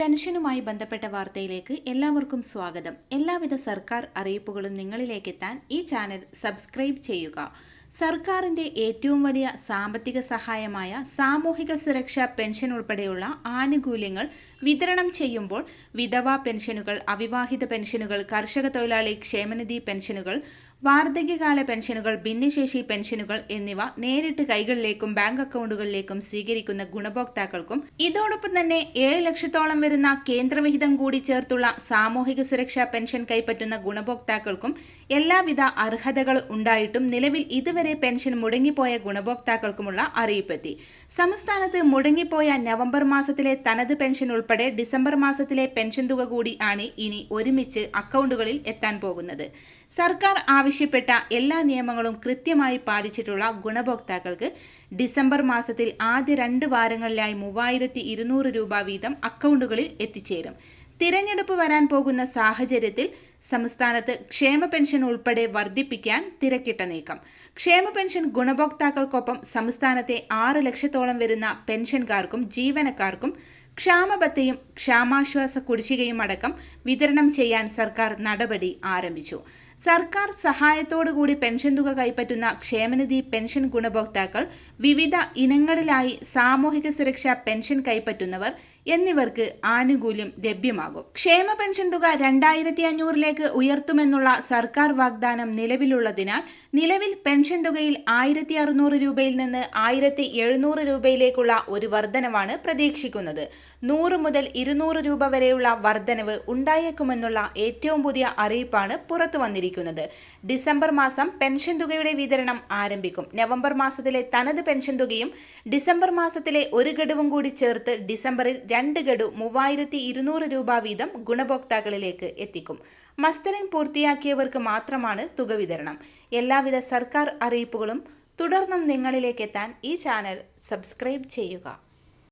പെൻഷനുമായി ബന്ധപ്പെട്ട വാർത്തയിലേക്ക് എല്ലാവർക്കും സ്വാഗതം. എല്ലാവിധ സർക്കാർ അറിയിപ്പുകളും നിങ്ങളിലേക്ക് എത്താൻ ഈ ചാനൽ സബ്സ്ക്രൈബ് ചെയ്യുക. സർക്കാരിന്റെ ഏറ്റവും വലിയ സാമ്പത്തിക സഹായമായ സാമൂഹിക സുരക്ഷാ പെൻഷൻ ഉൾപ്പെടെയുള്ള ആനുകൂല്യങ്ങൾ വിതരണം ചെയ്യുമ്പോൾ വിധവാ പെൻഷനുകൾ അവിവാഹിത പെൻഷനുകൾ കർഷക തൊഴിലാളി ക്ഷേമനിധി പെൻഷനുകൾ വാർദ്ധക്യകാല പെൻഷനുകൾ ഭിന്നശേഷി പെൻഷനുകൾ എന്നിവ നേരിട്ട് കൈകളിലേക്കും ബാങ്ക് അക്കൗണ്ടുകളിലേക്കും സ്വീകരിക്കുന്ന ഗുണഭോക്താക്കൾക്കും ഇതോടൊപ്പം തന്നെ ഏഴ് ലക്ഷത്തോളം വരുന്ന കേന്ദ്രവിഹിതം കൂടി ചേർത്തുള്ള സാമൂഹിക സുരക്ഷാ പെൻഷൻ കൈപ്പറ്റുന്ന ഗുണഭോക്താക്കൾക്കും എല്ലാവിധ അർഹതകൾ ഉണ്ടായിട്ടും നിലവിൽ ഇതുവരെ പെൻഷൻ മുടങ്ങിപ്പോയ ഗുണഭോക്താക്കൾക്കുമുള്ള അറിയിപ്പെത്തി. സംസ്ഥാനത്ത് മുടങ്ങിപ്പോയ നവംബർ മാസത്തിലെ തനത് പെൻഷൻ ഉൾപ്പെടെ ഡിസംബർ മാസത്തിലെ പെൻഷൻ തുക കൂടി ആണ് ഇനി ഒരുമിച്ച് അക്കൗണ്ടുകളിൽ എത്താൻ പോകുന്നത്. സർക്കാർ ആവശ്യപ്പെട്ട എല്ലാ നിയമങ്ങളും കൃത്യമായി പാലിച്ചിട്ടുള്ള ഗുണഭോക്താക്കൾക്ക് ഡിസംബർ മാസത്തിൽ ആദ്യ രണ്ട് വാരങ്ങളിലായി മൂവായിരത്തി ഇരുന്നൂറ് രൂപ വീതം അക്കൗണ്ടുകളിൽ എത്തിച്ചേരും. തിരഞ്ഞെടുപ്പ് വരാൻ പോകുന്ന സാഹചര്യത്തിൽ സംസ്ഥാനത്ത് ക്ഷേമ പെൻഷൻ ഉൾപ്പെടെ വർദ്ധിപ്പിക്കാൻ തിരക്കിട്ട നീക്കം. ക്ഷേമ പെൻഷൻ ഗുണഭോക്താക്കൾക്കൊപ്പം സംസ്ഥാനത്തെ ആറ് ലക്ഷത്തോളം വരുന്ന പെൻഷൻകാർക്കും ജീവനക്കാർക്കും ക്ഷാമബത്തയും ക്ഷാമാശ്വാസ കുടിശ്ശികയും അടക്കം വിതരണം ചെയ്യാൻ സർക്കാർ നടപടി ആരംഭിച്ചു. സർക്കാർ സഹായത്തോടുകൂടി പെൻഷൻ തുക കൈപ്പറ്റുന്ന ക്ഷേമനിധി പെൻഷൻ ഗുണഭോക്താക്കൾ വിവിധ ഇനങ്ങളിലായി സാമൂഹിക സുരക്ഷാ പെൻഷൻ കൈപ്പറ്റുന്നവർ എന്നിവർക്ക് ആനുകൂല്യം ലഭ്യമാകും. ക്ഷേമ പെൻഷൻ തുക രണ്ടായിരത്തി അഞ്ഞൂറിലേക്ക് ഉയർത്തുമെന്നുള്ള സർക്കാർ വാഗ്ദാനം നിലവിലുള്ളതിനാൽ നിലവിൽ പെൻഷൻ തുകയിൽ ആയിരത്തി അറുന്നൂറ് രൂപയിൽ നിന്ന് ആയിരത്തി എഴുന്നൂറ് രൂപയിലേക്കുള്ള ഒരു വർധനവാണ് പ്രതീക്ഷിക്കുന്നത്. നൂറ് മുതൽ ഇരുന്നൂറ് രൂപ വരെയുള്ള വർധനവ് ഉണ്ടായേക്കുമെന്നുള്ള ഏറ്റവും പുതിയ അറിയിപ്പാണ് പുറത്തു വന്നിരിക്കുന്നത് ഡിസംബർ മാസം പെൻഷൻ തുകയുടെ വിതരണം ആരംഭിക്കും. നവംബർ മാസത്തിലെ തനത് പെൻഷൻ തുകയും ഡിസംബർ മാസത്തിലെ ഒരു ഗഡുവും കൂടി ചേർത്ത് ഡിസംബറിൽ രണ്ട് ഗഡു മൂവായിരത്തി ഇരുന്നൂറ് രൂപ വീതം ഗുണഭോക്താക്കളിലേക്ക് എത്തിക്കും. മസ്റ്ററിംഗ് പൂർത്തിയാക്കിയവർക്ക് മാത്രമാണ് തുക വിതരണം. എല്ലാവിധ സർക്കാർ അറിയിപ്പുകളും തുടർന്നും നിങ്ങളിലേക്ക് എത്താൻ ഈ ചാനൽ സബ്സ്ക്രൈബ് ചെയ്യുക.